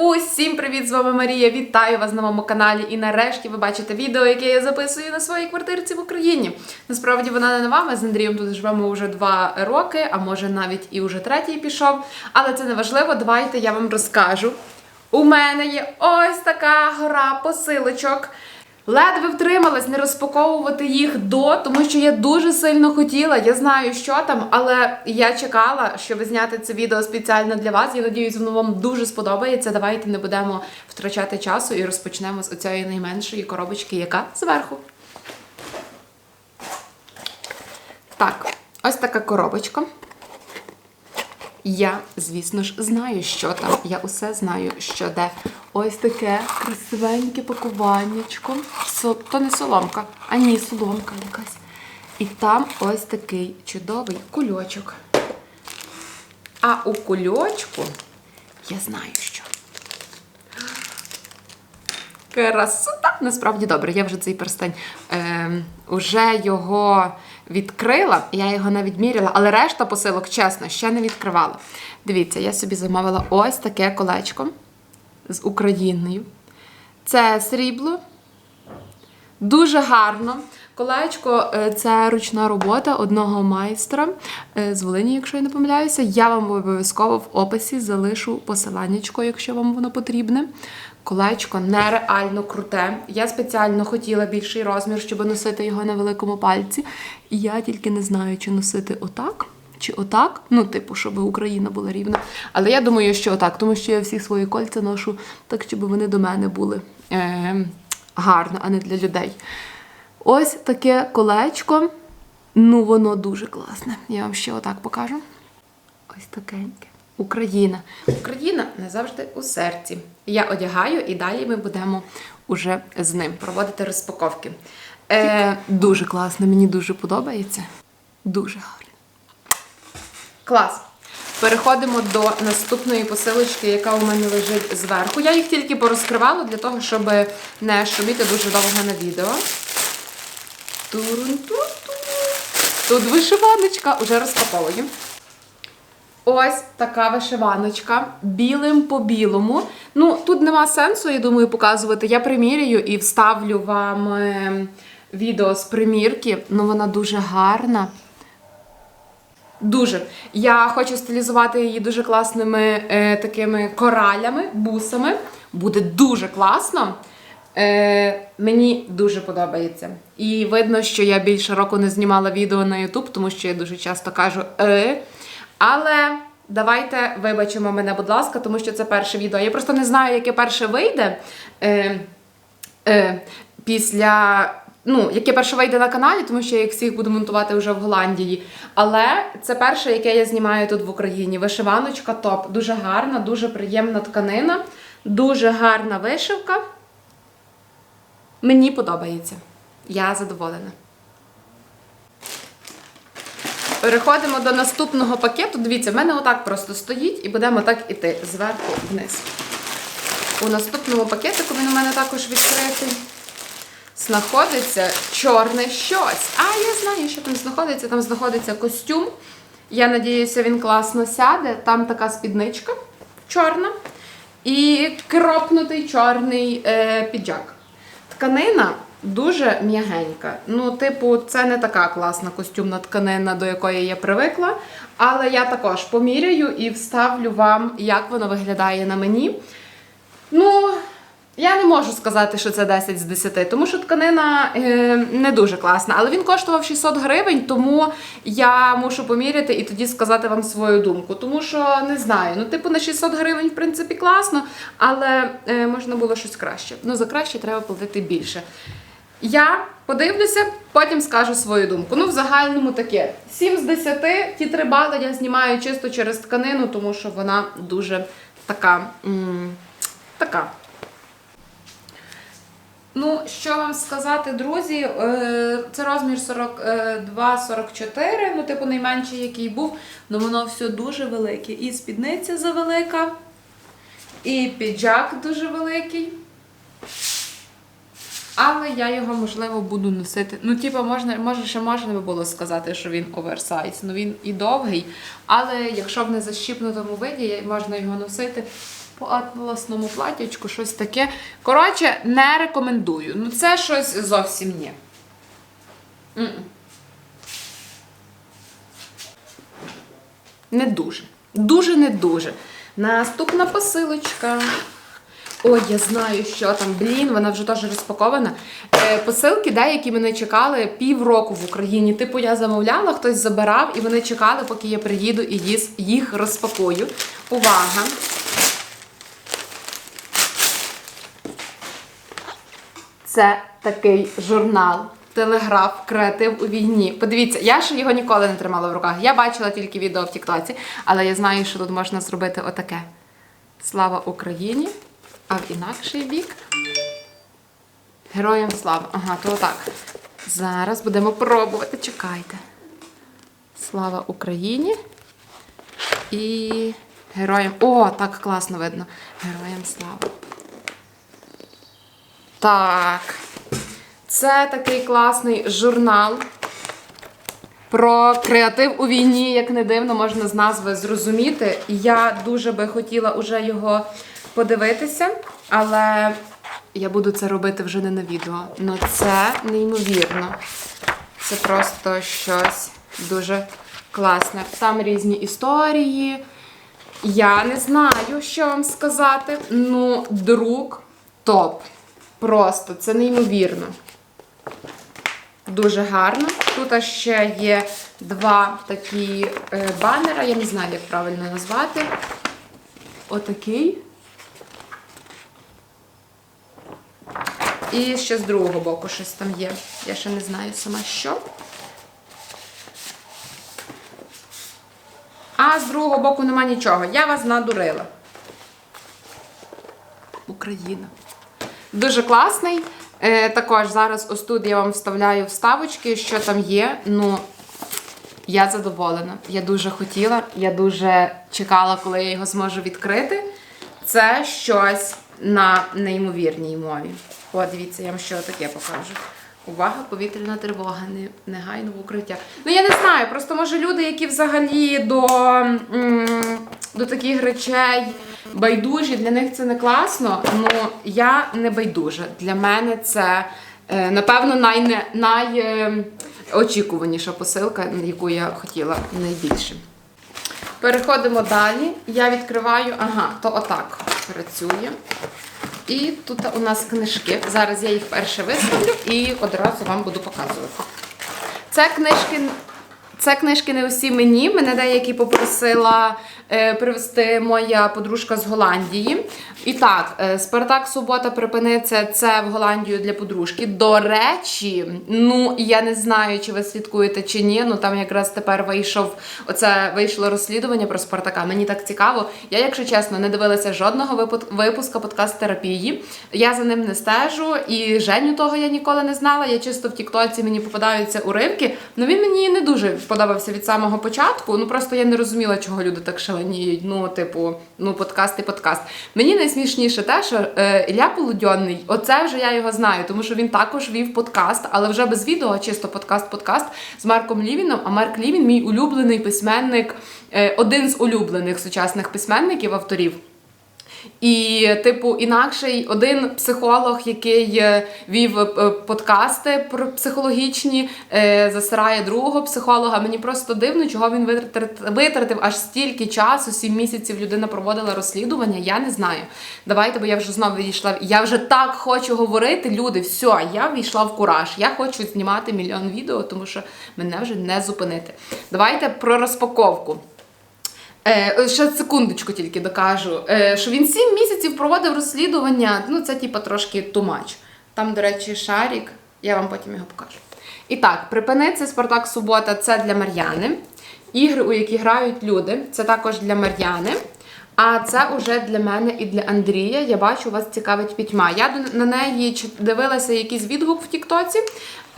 Усім привіт! З вами Марія. Вітаю вас на моєму каналі. І нарешті ви бачите відео, яке я записую на своїй квартирці в Україні. Насправді вона не нова. Ми з Андрієм тут живемо вже два роки, а може навіть і вже третій пішов. Але це не важливо. Давайте я вам розкажу. У мене є ось така гора посилочок. Ледве втрималась не розпаковувати їх до, тому що я дуже сильно хотіла. Я знаю, що там, але я чекала, щоб зняти це відео спеціально для вас. Я надіюсь, воно вам дуже сподобається. Давайте не будемо втрачати часу і розпочнемо з оцієї найменшої коробочки, яка зверху. Так, ось така коробочка. Я, звісно ж, знаю, що там. Я усе знаю, що де. Ось таке красивеньке пакуваннячко. То не соломка, а ні, соломка якась. І там ось такий чудовий кульочок. А у кульочку я знаю, що. Красота! Насправді добре, я вже цей перстень е, вже його відкрила, я його не відміряла, але решта посилок, чесно, ще не відкривала. Дивіться, я собі замовила ось таке колечко з Україною. Це срібло, Дуже гарно. Колечко е, це ручна робота одного майстра е, з Волині, якщо я не помиляюся. Я вам обов'язково в описі залишу посиланнячко, якщо вам воно потрібне. Колечко нереально круте. Я спеціально хотіла більший розмір, щоб носити його на великому пальці. І я тільки не знаю, чи носити отак. Чи отак, ну, типу, щоб Україна була рівна. Але я думаю, що отак, тому що я всі свої кольця ношу так, щоб вони до мене були е, гарно, а не для людей. Ось таке колечко. Ну, воно дуже класне. Я вам ще отак покажу. Ось такеньке. Україна. Україна не завжди у серці. Я одягаю і далі ми будемо уже з ним проводити розпаковки. Е, дуже класно, мені дуже подобається. Дуже гарно. Клас. Переходимо до наступної посилочки, яка у мене лежить зверху. Я їх тільки порозкривала для того, щоб не шуміти дуже довго на відео. Тут вишиваночка, уже розпаковую. Ось така вишиваночка білим по білому. Ну, тут нема сенсу, я думаю, показувати. Я приміряю і вставлю вам е, відео з примірки. Ну, вона дуже гарна. Дуже. Я хочу стилізувати її дуже класними е, такими коралями, бусами. Буде дуже класно. Е, мені дуже подобається. І видно, що я більше року не знімала відео на YouTube, тому що я дуже часто кажу е. Але давайте вибачимо мене, будь ласка, тому що це перше відео. Я просто не знаю, яке перше вийде. Е, е, після. Ну, яке перше вийде на каналі, тому що я їх всіх буду монтувати вже в Голландії. Але це перше, яке я знімаю тут в Україні. Вишиваночка топ. Дуже гарна, дуже приємна тканина, дуже гарна вишивка. Мені подобається. Я задоволена. Переходимо до наступного пакету. Дивіться, в мене отак просто стоїть і будемо так іти зверху вниз. У наступному пакетику він у мене також відкритий. Знаходиться чорне щось. А я знаю, що там знаходиться. Там знаходиться костюм. Я надіюся, він класно сяде. Там така спідничка чорна. І кропнутий чорний е, піджак. Тканина дуже м'ягенька. Ну, типу, це не така класна костюмна тканина, до якої я привикла. Але я також поміряю і вставлю вам, як воно виглядає на мені. Ну, я не можу сказати, що це 10 з 10, тому що тканина е, не дуже класна. Але він коштував 600 гривень, тому я мушу поміряти і тоді сказати вам свою думку. Тому що не знаю. Ну, типу, на 600 гривень, в принципі, класно, але е, можна було щось краще. Ну, за краще треба платити більше. Я подивлюся, потім скажу свою думку. Ну, в загальному таке. 7 з 10, ті 3 бали я знімаю чисто через тканину, тому що вона дуже така. м, така. Ну, що вам сказати, друзі, е, це розмір 42-44, ну, типу, найменший, який був, ну воно все дуже велике. І спідниця завелика, і піджак дуже великий. Але я його, можливо, буду носити. Ну, типу, можна, може, ще можна би було сказати, що він оверсайз. Ну він і довгий. Але якщо в незащіпнутому виді, можна його носити по атласному платячку, щось таке. Коротше, не рекомендую. Ну, це щось зовсім ні. Не дуже. Дуже не дуже. Наступна посилочка. Ой, я знаю, що там. Блін, вона вже теж розпакована. Е, посилки деякі мене чекали півроку в Україні. Типу, я замовляла, хтось забирав, і вони чекали, поки я приїду і їх розпакую. Увага! Це такий журнал. Телеграф Креатив у війні. Подивіться, я ще його ніколи не тримала в руках. Я бачила тільки відео в Тіктоці, але я знаю, що тут можна зробити отаке. Слава Україні! А в інакший бік. Героям слава. Ага, то отак. Зараз будемо пробувати. Чекайте. Слава Україні. І героям. О, так класно видно. Героям слава. Так. Це такий класний журнал про креатив у війні, як не дивно, можна з назви зрозуміти. Я дуже би хотіла уже його подивитися, але я буду це робити вже не на відео. Ну це неймовірно. Це просто щось дуже класне. Там різні історії. Я не знаю, що вам сказати. Ну, друк топ. Просто це неймовірно. Дуже гарно. Тут ще є два такі е, банера, я не знаю, як правильно назвати. Отакий. І ще з другого боку щось там є. Я ще не знаю сама що. А з другого боку нема нічого. Я вас надурила. Україна. Дуже класний. Е, також зараз ось тут я вам вставляю вставочки, що там є. Ну, я задоволена. Я дуже хотіла, я дуже чекала, коли я його зможу відкрити. Це щось на неймовірній мові. О, дивіться, я вам ще таке покажу. Увага, повітряна тривога, не, негайно в укриття. Ну я не знаю, просто може люди, які взагалі до, до таких речей байдужі, для них це не класно. Ну я не байдужа. Для мене це е, напевно най, найочікуваніша посилка, яку я хотіла найбільше. Переходимо далі. Я відкриваю, ага, то отак працює. І тут у нас книжки. Зараз я їх перше виставлю і одразу вам буду показувати. Це книжки. Це книжки не усі мені. Мене деякі попросила привезти моя подружка з Голландії. І так, е, Спартак Субота припиниться це в Голландію для подружки. До речі, ну я не знаю, чи ви слідкуєте чи ні. Ну там якраз тепер вийшов оце вийшло розслідування про Спартака. Мені так цікаво. Я, якщо чесно, не дивилася жодного випу- випуска подкаст терапії. Я за ним не стежу, і Женю того я ніколи не знала. Я чисто в Тіктоці мені попадаються уривки. Ну він мені не дуже подобався від самого початку. Ну просто я не розуміла, чого люди так шаленіють. Ну, типу, ну подкаст і подкаст. Мені найсмішніше те, що е, Ілля Полудьонний, оце вже я його знаю, тому що він також вів подкаст, але вже без відео, чисто подкаст-подкаст з Марком Лівіном. А Марк Лівін, мій улюблений письменник, е, один з улюблених сучасних письменників, авторів. І, типу, інакший один психолог, який е, вів е, подкасти про психологічні, е, засирає другого психолога. Мені просто дивно, чого він витратив, аж стільки часу, сім місяців людина проводила розслідування. Я не знаю. Давайте, бо я вже знову відійшла. Я вже так хочу говорити. Люди, все, я війшла в кураж. Я хочу знімати мільйон відео, тому що мене вже не зупинити. Давайте про розпаковку. Е, ще секундочку тільки докажу, е, що він 7 місяців проводив розслідування. Ну, це типа трошки тумач. Там, до речі, шарік. Я вам потім його покажу. І так, припиниться Спартак Субота це для Мар'яни. Ігри, у які грають люди, це також для Мар'яни. А це уже для мене і для Андрія. Я бачу, вас цікавить пітьма. Я на неї дивилася якийсь відгук в Тіктоці.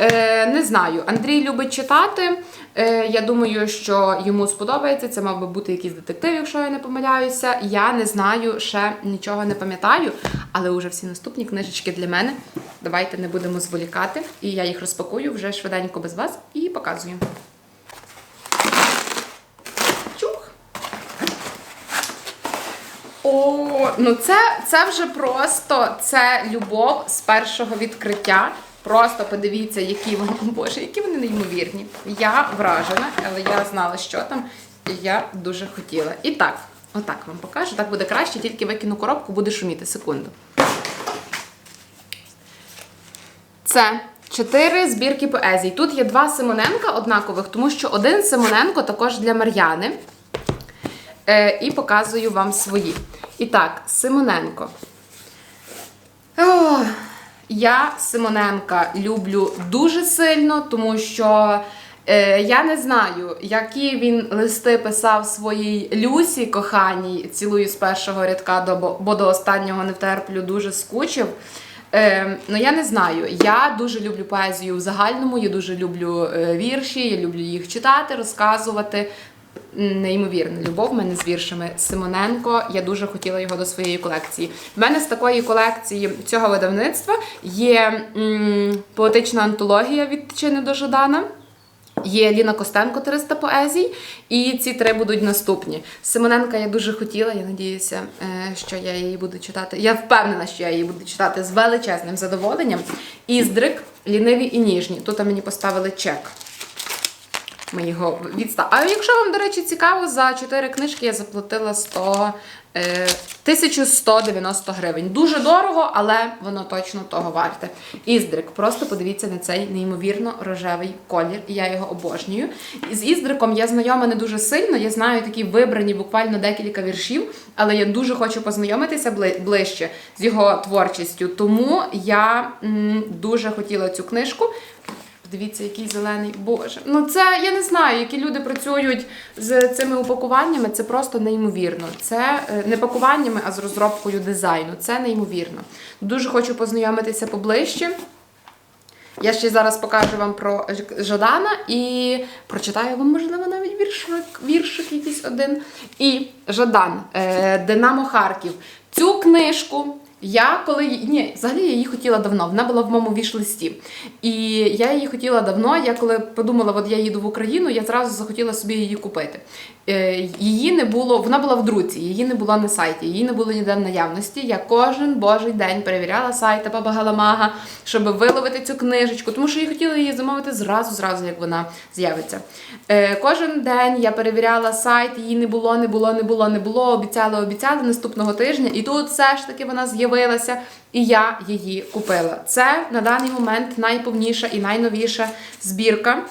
Е, не знаю. Андрій любить читати. Е, я думаю, що йому сподобається. Це мав би бути якийсь детектив, якщо я не помиляюся. Я не знаю, ще нічого не пам'ятаю, але вже всі наступні книжечки для мене. Давайте не будемо зволікати. І я їх розпакую вже швиденько без вас і показую. Чух! О, ну це, це вже просто це любов з першого відкриття. Просто подивіться, які вони, боже, які вони неймовірні. Я вражена, але я знала, що там, і я дуже хотіла. І так, отак вам покажу. Так буде краще, тільки викину коробку, буде шуміти секунду. Це чотири збірки поезій. Тут є два Симоненка однакових, тому що один Симоненко також для Мар'яни. Е, і показую вам свої. І так, Симоненко. О, я Симоненка люблю дуже сильно, тому що е, я не знаю, які він листи писав своїй Люсі коханій, цілую з першого рядка, до, бо- до останнього не втерплю, дуже скучив. Е, ну я не знаю. Я дуже люблю поезію в загальному, я дуже люблю е, вірші, я люблю їх читати, розказувати. Неймовірна любов в мене з віршами Симоненко. Я дуже хотіла його до своєї колекції. В мене з такої колекції цього видавництва є м, поетична антологія від Тичини до Жадана. Є Ліна Костенко 300 поезій, і ці три будуть наступні. Симоненка я дуже хотіла, я надіюся, е, що я її буду читати. Я впевнена, що я її буду читати з величезним задоволенням. І здрик ліниві і ніжні. Тут мені поставили чек. Ми його відстав. А якщо вам, до речі, цікаво, за 4 книжки я заплатила 100, е, 1190 гривень. Дуже дорого, але воно точно того варте. Іздрик. Просто подивіться на цей неймовірно рожевий колір. Я його обожнюю. З Іздриком я знайома не дуже сильно. Я знаю такі вибрані буквально декілька віршів, але я дуже хочу познайомитися ближче з його творчістю. Тому я дуже хотіла цю книжку. Подивіться, який зелений. Боже. Ну це я не знаю, які люди працюють з цими упакуваннями. Це просто неймовірно. Це е, не пакуваннями, а з розробкою дизайну. Це неймовірно. Дуже хочу познайомитися поближче. Я ще зараз покажу вам про Жадана і прочитаю вам, можливо, навіть віршик, віршик якийсь один. І Жадан, е, Динамо Харків. Цю книжку я коли ні, взагалі я її хотіла давно. Вона була в моєму віш-листі. І я її хотіла давно. Я коли подумала, от я їду в Україну, я зразу захотіла собі її купити. Е, Її не було, вона була в друці, її не було на сайті, її не було ніде в наявності. Я кожен божий день перевіряла сайт Баба Галамага, щоб виловити цю книжечку, тому що я хотіла її замовити зразу, зразу, як вона з'явиться. Е, Кожен день я перевіряла сайт, її не було, не було, не було, не було. Обіцяли, обіцяли наступного тижня, і тут все ж таки вона з'явилася, і я її купила. Це на даний момент найповніша і найновіша збірка.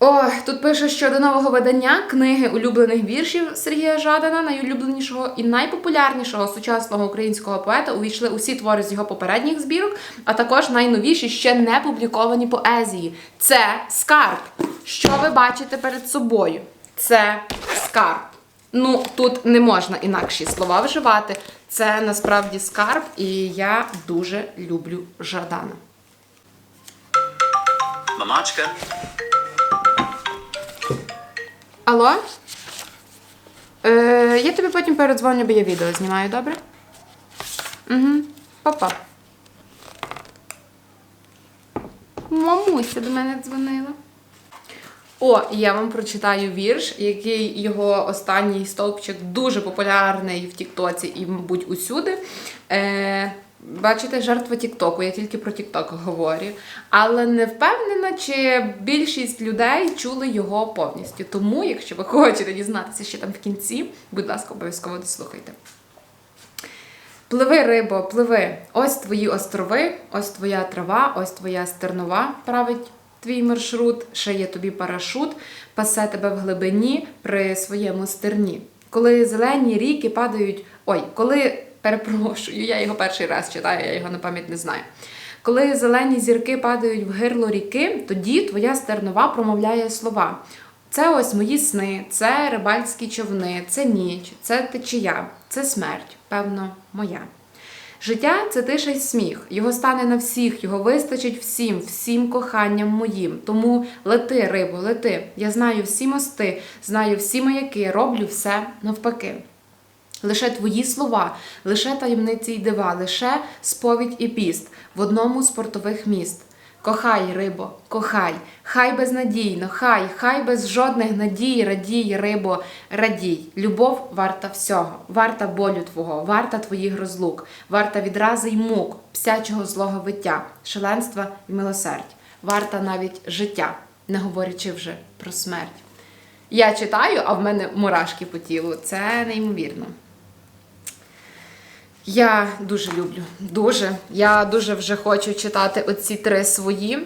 Ой, тут пише, що до нового видання книги улюблених віршів Сергія Жадана, найулюбленішого і найпопулярнішого сучасного українського поета, увійшли усі твори з його попередніх збірок, а також найновіші ще не публіковані поезії. Це скарб. Що ви бачите перед собою? Це скарб. Ну, тут не можна інакші слова вживати. Це насправді скарб, і я дуже люблю Жадана. Мамачка, Алло? Е, я тобі потім передзвоню, бо я відео знімаю, добре? Угу. Папа. Мамуся до мене дзвонила. О, і я вам прочитаю вірш, який його останній стовпчик дуже популярний в Тіктоці і, мабуть, усюди. Е, бачите, жертва Тіктоку, я тільки про Тікток говорю. Але не впевнена, чи більшість людей чули його повністю. Тому, якщо ви хочете дізнатися ще там в кінці, будь ласка, обов'язково дослухайте. Пливи, рибо, пливи. Ось твої острови, ось твоя трава, ось твоя стернова править твій маршрут, шиє тобі парашут, пасе тебе в глибині при своєму стерні. Коли зелені ріки падають. Ой, коли перепрошую, я його перший раз читаю, я його на пам'ять не знаю. Коли зелені зірки падають в гирло ріки, тоді твоя стернова промовляє слова. Це ось мої сни, це рибальські човни, це ніч, це течія, це смерть, певно, моя. Життя це тиша й сміх, його стане на всіх, його вистачить всім, всім коханням моїм. Тому лети, рибо, лети. Я знаю всі мости, знаю всі маяки, роблю все навпаки. Лише твої слова, лише таємниці й дива, лише сповідь і піст в одному з портових міст. Кохай, рибо, кохай, хай безнадійно, хай, хай без жодних надій, радій, рибо, радій. Любов варта всього, варта болю твого, варта твоїх розлук, варта відрази й мук, псячого злого виття, шаленства й милосердь, варта навіть життя, не говорячи вже про смерть. Я читаю, а в мене мурашки по тілу. Це неймовірно. Я дуже люблю. Дуже. Я дуже вже хочу читати оці три свої.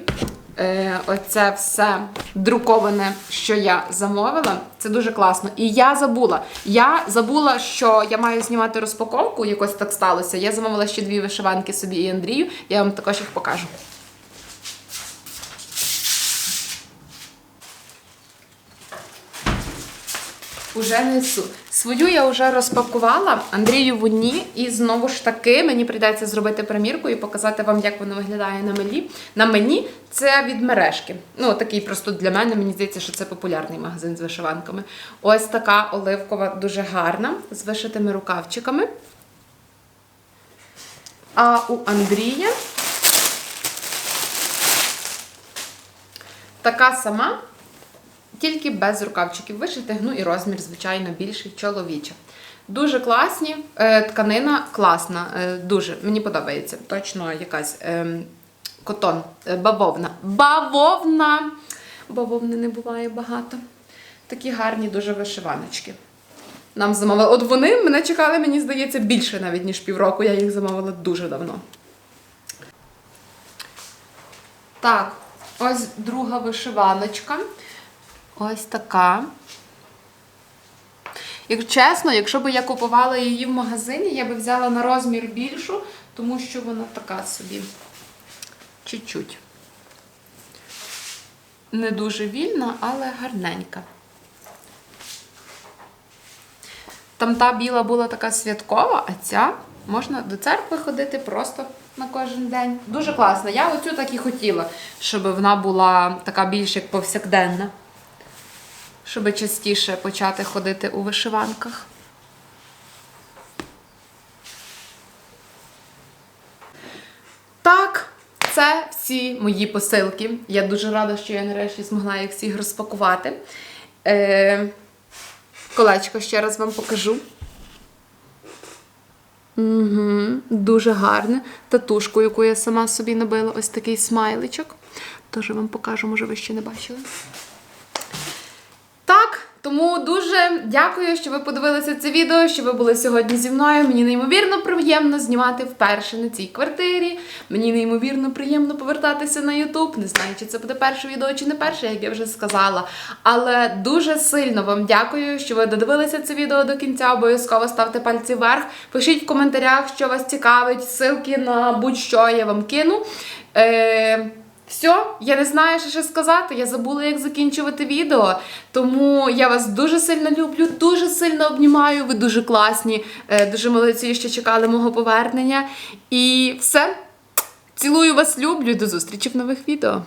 Е, оце все друковане, що я замовила. Це дуже класно. І я забула. Я забула, що я маю знімати розпаковку. Якось так сталося. Я замовила ще дві вишиванки собі і Андрію. Я вам також їх покажу. Уже несу. Свою я вже розпакувала, Андрію в одні, і знову ж таки мені прийдеться зробити примірку і показати вам, як воно виглядає на мені. На мені це від мережки. Ну, такий просто для мене, мені здається, що це популярний магазин з вишиванками. Ось така оливкова, дуже гарна, з вишитими рукавчиками. А у Андрія така сама тільки без рукавчиків вишитих, ну і розмір, звичайно, більший чоловіча. Дуже класні, е, тканина класна, е, дуже мені подобається. Точно якась е, котон, е, бавовна. Бавовна! Бавовни не буває багато. Такі гарні дуже вишиваночки. Нам замовили. От вони мене чекали, мені здається, більше навіть, ніж півроку. Я їх замовила дуже давно. Так, ось друга вишиваночка. Ось така. Як чесно, якщо б я купувала її в магазині, я би взяла на розмір більшу, тому що вона така собі чуть-чуть. Не дуже вільна, але гарненька. Там та біла була така святкова, а ця можна до церкви ходити просто на кожен день. Дуже класно. Я оцю так і хотіла, щоб вона була така більш як повсякденна щоб частіше почати ходити у вишиванках. Так, це всі мої посилки. Я дуже рада, що я нарешті змогла їх всіх розпакувати. Е, Колечко ще раз вам покажу. Угу, Дуже гарне. Татушку, яку я сама собі набила, ось такий смайличок. Теж вам покажу, може, ви ще не бачили. Тому дуже дякую, що ви подивилися це відео, що ви були сьогодні зі мною. Мені неймовірно приємно знімати вперше на цій квартирі. Мені неймовірно приємно повертатися на YouTube. Не знаю, чи це буде перше відео, чи не перше, як я вже сказала. Але дуже сильно вам дякую, що ви додивилися це відео до кінця. Обов'язково ставте пальці вверх. Пишіть в коментарях, що вас цікавить. Ссылки на будь-що я вам кину. Е- все, я не знаю, що ще сказати. Я забула, як закінчувати відео. Тому я вас дуже сильно люблю, дуже сильно обнімаю. Ви дуже класні, е, дуже молодці, що чекали мого повернення. І все. Цілую вас, люблю. До зустрічі в нових відео.